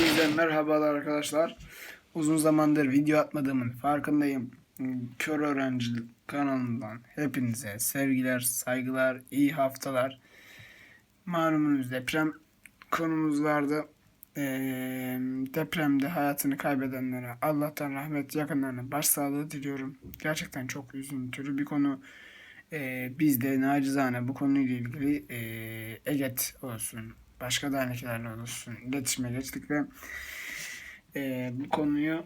Hepinize merhabalar arkadaşlar. Uzun zamandır video atmadığımın farkındayım. Kör Öğrenci kanalından hepinize sevgiler, saygılar, iyi haftalar. Malumunuz deprem konumuz vardı. Ee, depremde hayatını kaybedenlere Allah'tan rahmet yakınlarına başsağlığı diliyorum. Gerçekten çok üzüntülü bir konu. Ee, biz de nacizane bu konuyla ilgili e, EGET olsun, başka derneklerde olsun iletişime geçtik ve e, bu konuyu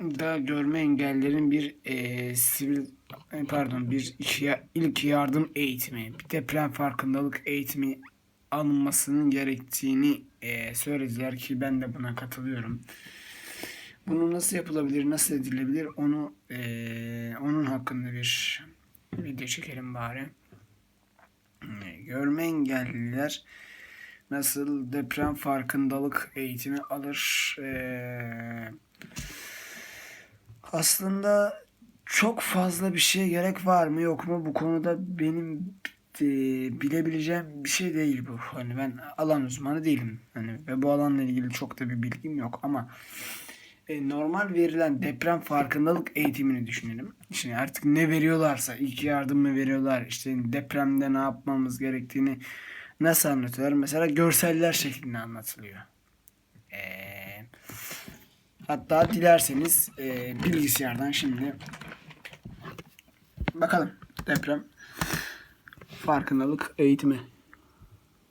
da görme engellerin bir e, sivil e, pardon bir iki ilk yardım eğitimi, bir deprem farkındalık eğitimi alınmasının gerektiğini e, söylediler ki ben de buna katılıyorum. Bunu nasıl yapılabilir, nasıl edilebilir onu e, onun hakkında bir video çekelim bari. E, Görme engelliler nasıl deprem farkındalık eğitimi alır? E, aslında çok fazla bir şeye gerek var mı yok mu bu konuda benim e, bilebileceğim bir şey değil bu. Hani ben alan uzmanı değilim. Hani ve bu alanla ilgili çok da bir bilgim yok ama e, normal verilen deprem farkındalık eğitimini düşünelim. Şimdi artık ne veriyorlarsa ilk yardım mı veriyorlar işte depremde ne yapmamız gerektiğini nasıl anlatıyorlar? Mesela görseller şeklinde anlatılıyor. E, hatta dilerseniz e, bilgisayardan şimdi bakalım deprem farkındalık eğitimi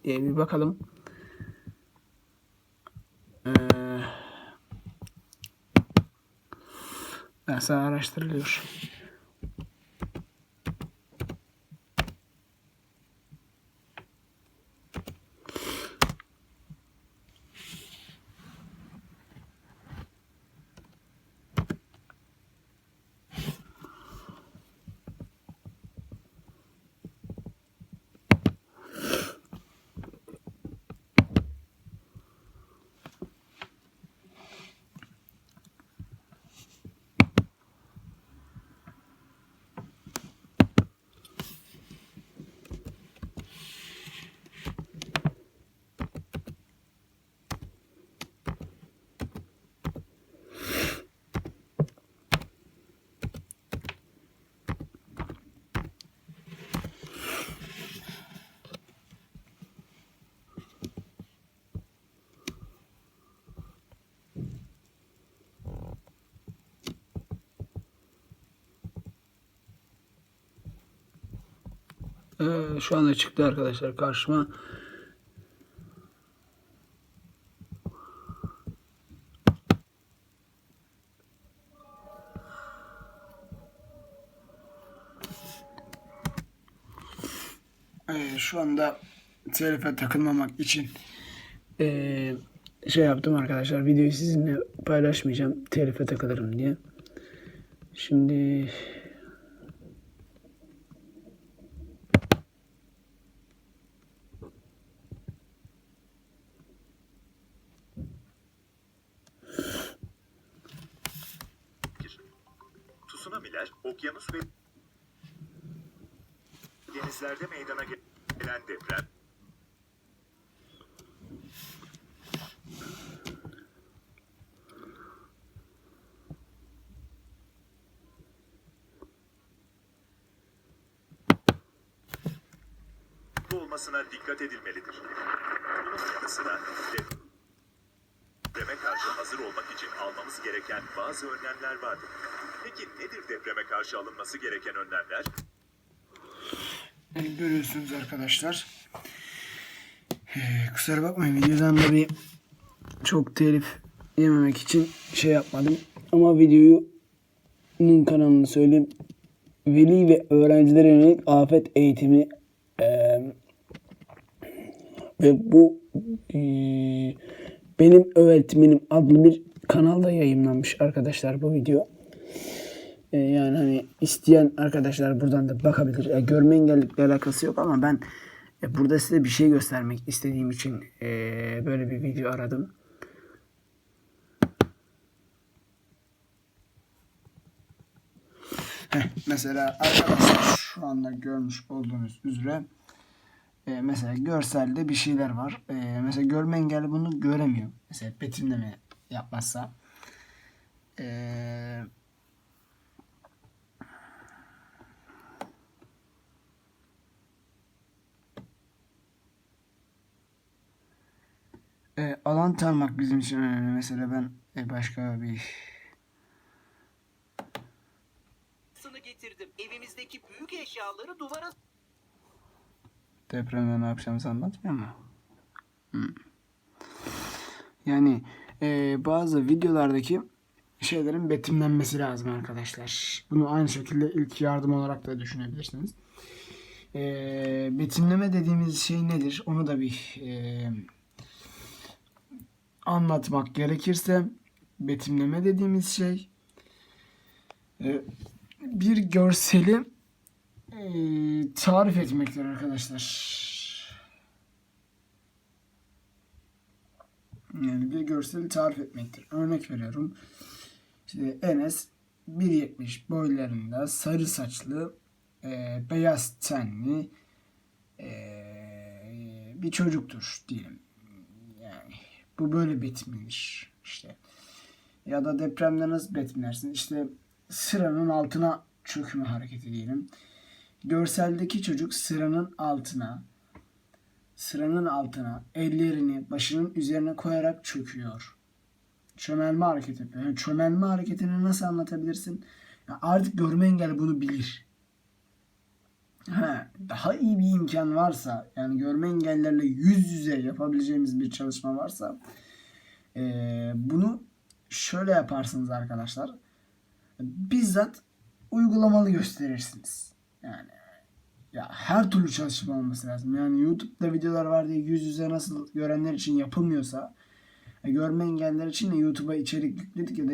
diye bir bakalım. Eee Nasıl araştırılıyor? Ee, şu anda çıktı arkadaşlar karşıma. Ee, şu anda telife takılmamak için ee, şey yaptım arkadaşlar. Videoyu sizinle paylaşmayacağım. Telife takılırım diye. Şimdi Tsunamiler, okyanus ve denizlerde meydana gelen deprem, olmasına dikkat edilmelidir. Bunun yanı sıra depreme karşı hazır olmak için almamız gereken bazı önlemler vardır. Peki nedir depreme karşı alınması gereken önlemler? Görüyorsunuz arkadaşlar. Ee, kusura bakmayın videodan da bir çok telif yememek için şey yapmadım. Ama videoyu bunun kanalını söyleyeyim. Veli ve öğrencilere yönelik afet eğitimi eee, ve bu eee, benim öğretmenim adlı bir kanalda yayınlanmış arkadaşlar bu video. E, yani hani isteyen arkadaşlar buradan da bakabilir. E, görme engellilikle alakası yok ama ben e, burada size bir şey göstermek istediğim için e, böyle bir video aradım. Heh, mesela arkadaşlar şu anda görmüş olduğunuz üzere e, mesela görselde bir şeyler var. E, mesela görme engelli bunu göremiyor. Mesela betimleme yapmazsa. E, e, alan tanımak bizim için önemli. Mesela ben e, başka bir getirdim. Evimizdeki büyük eşyaları duvara depremde ne yapacağımızı anlatmıyor mu? Hmm. Yani e, bazı videolardaki şeylerin betimlenmesi lazım arkadaşlar. Bunu aynı şekilde ilk yardım olarak da düşünebilirsiniz. E, betimleme dediğimiz şey nedir? Onu da bir e, anlatmak gerekirse betimleme dediğimiz şey e, bir görseli e, tarif etmektir arkadaşlar. Yani bir görseli tarif etmektir. Örnek veriyorum. İşte Enes 1.70 boylarında sarı saçlı e, beyaz tenli e, bir çocuktur diyelim. Yani bu böyle betimlenir işte. Ya da depremde nasıl betimlersin? İşte sıranın altına çökme hareketi diyelim. Görseldeki çocuk sıranın altına sıranın altına ellerini başının üzerine koyarak çöküyor. Çömelme hareketi yapıyor. Yani çömelme hareketini nasıl anlatabilirsin? Ya artık görme engelli bunu bilir. Ha, daha iyi bir imkan varsa yani görme engellerle yüz yüze yapabileceğimiz bir çalışma varsa eee, bunu şöyle yaparsınız arkadaşlar. Bizzat uygulamalı gösterirsiniz. Yani ya her türlü çalışma olması lazım. Yani YouTube'da videolar var diye yüz yüze nasıl görenler için yapılmıyorsa e, görme engelliler için de YouTube'a içerik yükledik ya da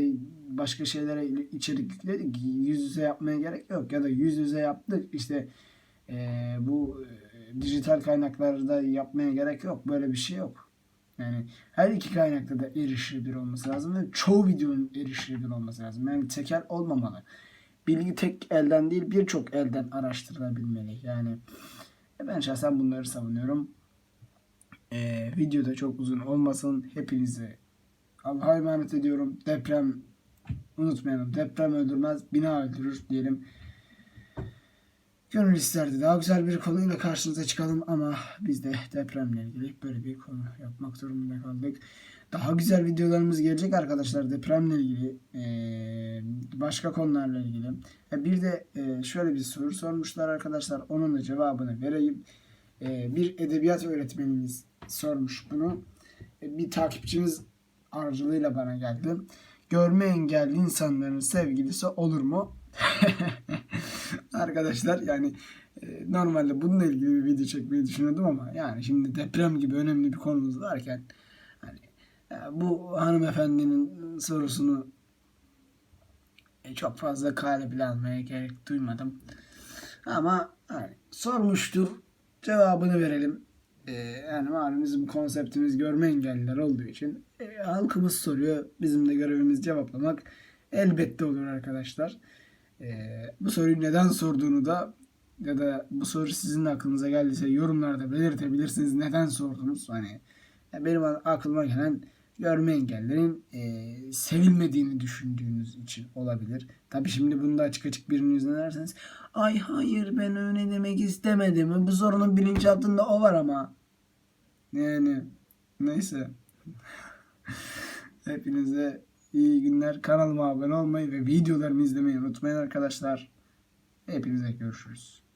başka şeylere içerik yükledik. Yüz yüze yapmaya gerek yok. Ya da yüz yüze yaptık işte e, bu e, dijital kaynaklarda yapmaya gerek yok. Böyle bir şey yok. Yani her iki kaynakta da erişilebilir olması lazım ve çoğu videonun erişilebilir olması lazım. Yani tekel olmamalı. Bilgi tek elden değil birçok elden araştırılabilmeli. Yani ben şahsen bunları savunuyorum. Ee, video da çok uzun olmasın. Hepinizi Allah'a emanet ediyorum. Deprem unutmayalım. Deprem öldürmez, bina öldürür diyelim. Gönül isterdi. Daha güzel bir konuyla karşınıza çıkalım ama biz de depremle ilgili böyle bir konu yapmak durumunda kaldık. Daha güzel videolarımız gelecek arkadaşlar depremle ilgili, başka konularla ilgili. E, Bir de şöyle bir soru sormuşlar arkadaşlar. Onun da cevabını vereyim. Bir edebiyat öğretmenimiz sormuş bunu. E, Bir takipçimiz aracılığıyla bana geldi. Görme engelli insanların sevgilisi olur mu? Arkadaşlar yani e, normalde bununla ilgili bir video çekmeyi düşünüyordum ama yani şimdi deprem gibi önemli bir konumuz varken hani ya bu hanımefendinin sorusunu e, çok fazla kale bile almaya gerek duymadım. Ama hani sormuştur cevabını verelim. E, yani malum bizim konseptimiz görme engelliler olduğu için e, halkımız soruyor. Bizim de görevimiz cevaplamak elbette olur arkadaşlar. Ee, bu soruyu neden sorduğunu da ya da bu soru sizin de aklınıza geldiyse yorumlarda belirtebilirsiniz. Neden sordunuz? Hani benim aklıma gelen görme engellerin e, sevilmediğini düşündüğünüz için olabilir. Tabi şimdi bunu da açık açık birinin yüzüne derseniz ay hayır ben öyle demek istemedim. Bu sorunun bilinçaltında o var ama. Yani neyse. Hepinize iyi günler. Kanalıma abone olmayı ve videolarımı izlemeyi unutmayın arkadaşlar. Hepinize görüşürüz.